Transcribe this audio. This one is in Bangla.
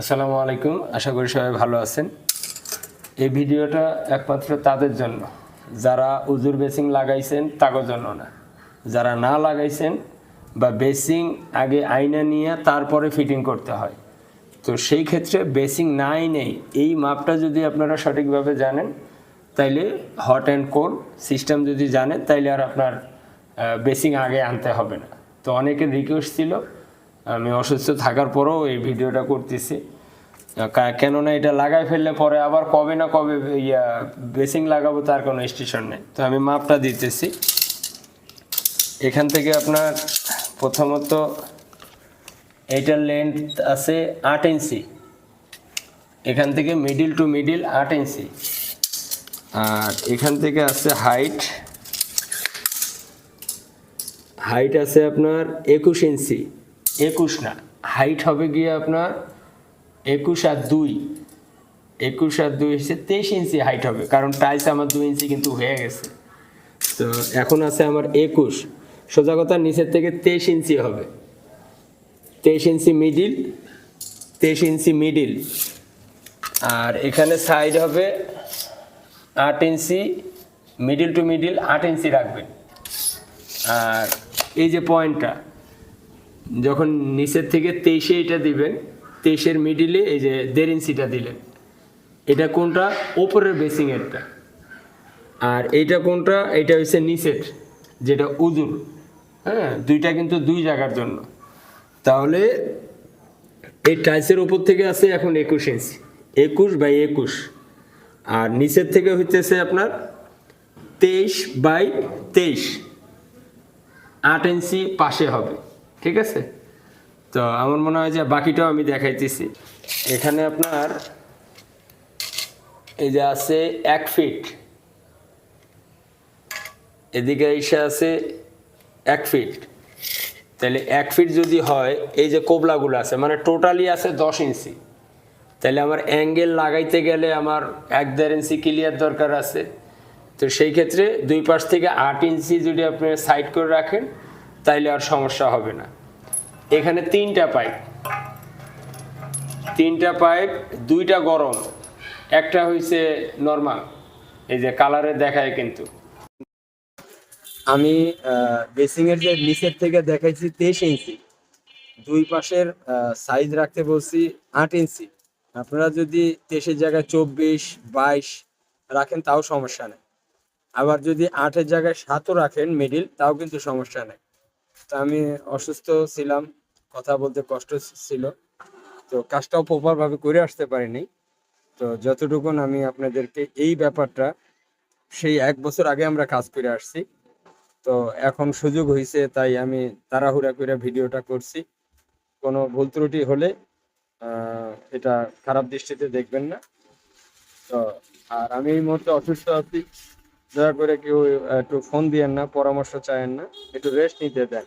আসসালামু আলাইকুম। আশা করি সবাই ভালো আছেন। এই ভিডিওটা একমাত্র তাদের জন্য। যারা উজুর বেসিং লাগাইছেন তাদের জন্য না। যারা না লাগাইছেন বা বেসিং আগে আয়না নিয়ে তারপরে ফিটিং করতে হয়। তো সেই ক্ষেত্রে বেসিং নাই নেই এই মাপটা যদি আপনারা সঠিকভাবে জানেন, তাইলে হট অ্যান্ড কোল্ড সিস্টেম যদি জানেন, তাইলে আর আপনার বেসিং আগে আনতে হবে না। তো অনেকের রিকোয়েস্ট ছিল আমি অসুস্থ থাকার পরেও এই ভিডিওটা করতেছি। কেননা এটা লাগাই ফেললে পরে আবার কবে না কবে ইয়া বেসিং লাগাবো তার কোনো স্টেশন নেই। তো আমি মাপটা দিতেছি। এখান থেকে আপনার প্রথমত এটার লেন্থ আছে আট ইঞ্চি। এখান থেকে মিডিল টু মিডিল আট ইঞ্চি। আর এখান থেকে আছে হাইট হাইট আছে আপনার একুশ ইঞ্চি। একুশ না হাইট হবে গিয়ে আপনার একুশ আর দুই। একুশ আর দুই হচ্ছে তেইশ ইঞ্চি হাইট হবে, কারণ টাইলস আমার দুই ইঞ্চি কিন্তু হয়ে গেছে। তো এখন আছে আমার একুশ। সোজা কথা, নিচের থেকে তেইশ ইঞ্চি হবে। তেইশ ইঞ্চি মিডিল তেইশ ইঞ্চি মিডিল আর এখানে সাইড হবে আট ইঞ্চি মিডিল টু মিডিল আট ইঞ্চি রাখবেন। আর এই যে পয়েন্টটা যখন নিচের থেকে তেইশে এটা দিবেন, তেইশের মিডিলে এই যে দেড় ইঞ্চিটা দিলেন। এটা কোনটা? ওপরের বেসিং এরটা। আর এইটা কোনটা? এটা হচ্ছে নিচের, যেটা উজুর। হ্যাঁ দুইটা কিন্তু দুই জায়গার জন্য। তাহলে এই টাইলসের উপর থেকে আছে এখন একুশ ইঞ্চি একুশ বাই একুশ। আর নিচের থেকে হইতেছে আপনার তেইশ বাই তেইশ। আট ইঞ্চি পাশে হবে। ঠিক আছে? তো আমার মনে হয় যে বাকিটাও আমি দেখাইতেছি। এখানে আপনার এই যে আছে এক ফিট এদিকে এসে আছে এক ফিট তাহলে এক ফিট যদি হয়, এই যে কোবলাগুলো আছে মানে টোটালি আছে দশ ইঞ্চি। তাহলে আমার অ্যাঙ্গেল লাগাইতে গেলে আমার এক দেড় ইঞ্চি ক্লিয়ার দরকার আছে। তো সেই ক্ষেত্রে দুই পাশ থেকে আট ইঞ্চি যদি আপনি সাইড করে রাখেন তাইলে আর সমস্যা হবে না। এখানে তিনটা পাইপ। তিনটা পাইপ, দুইটা গরম। একটা হইছে নর্মাল এই যে কালারে দেখায় কিন্তু। আমি বেসিং এর যে নিচের থেকে দেখাইছি তেইশ ইঞ্চি দুই পাশের সাইজ রাখতে বলছি আট ইঞ্চি আপনারা যদি তেইশের জায়গায় চব্বিশ, বাইশ রাখেন, তাও সমস্যা নেই। আবার যদি আটের জায়গায় সাতও রাখেন মিডিল তাও কিন্তু সমস্যা নেই। তো আমি অসুস্থ ছিলাম, কথা বলতে কষ্ট ছিল। তো কাজটাও প্রপার ভাবে করে আসতে পারিনি। তো যতটুকুন আমি আপনাদেরকে এই ব্যাপারটা, সেই এক বছর আগে আমরা কাজ করে আসছি। তো এখন সুযোগ হয়েছে তাই আমি তাড়াহুড়া করে ভিডিওটা করছি। কোনো ভুল ত্রুটি হলে এটা খারাপ দৃষ্টিতে দেখবেন না। তো, আর আমি এই মুহূর্তে অসুস্থ আছি। দয়া করে কেউ একটু ফোন দিয়েন না পরামর্শ চায়েন না একটু রেস্ট নিতে দেন।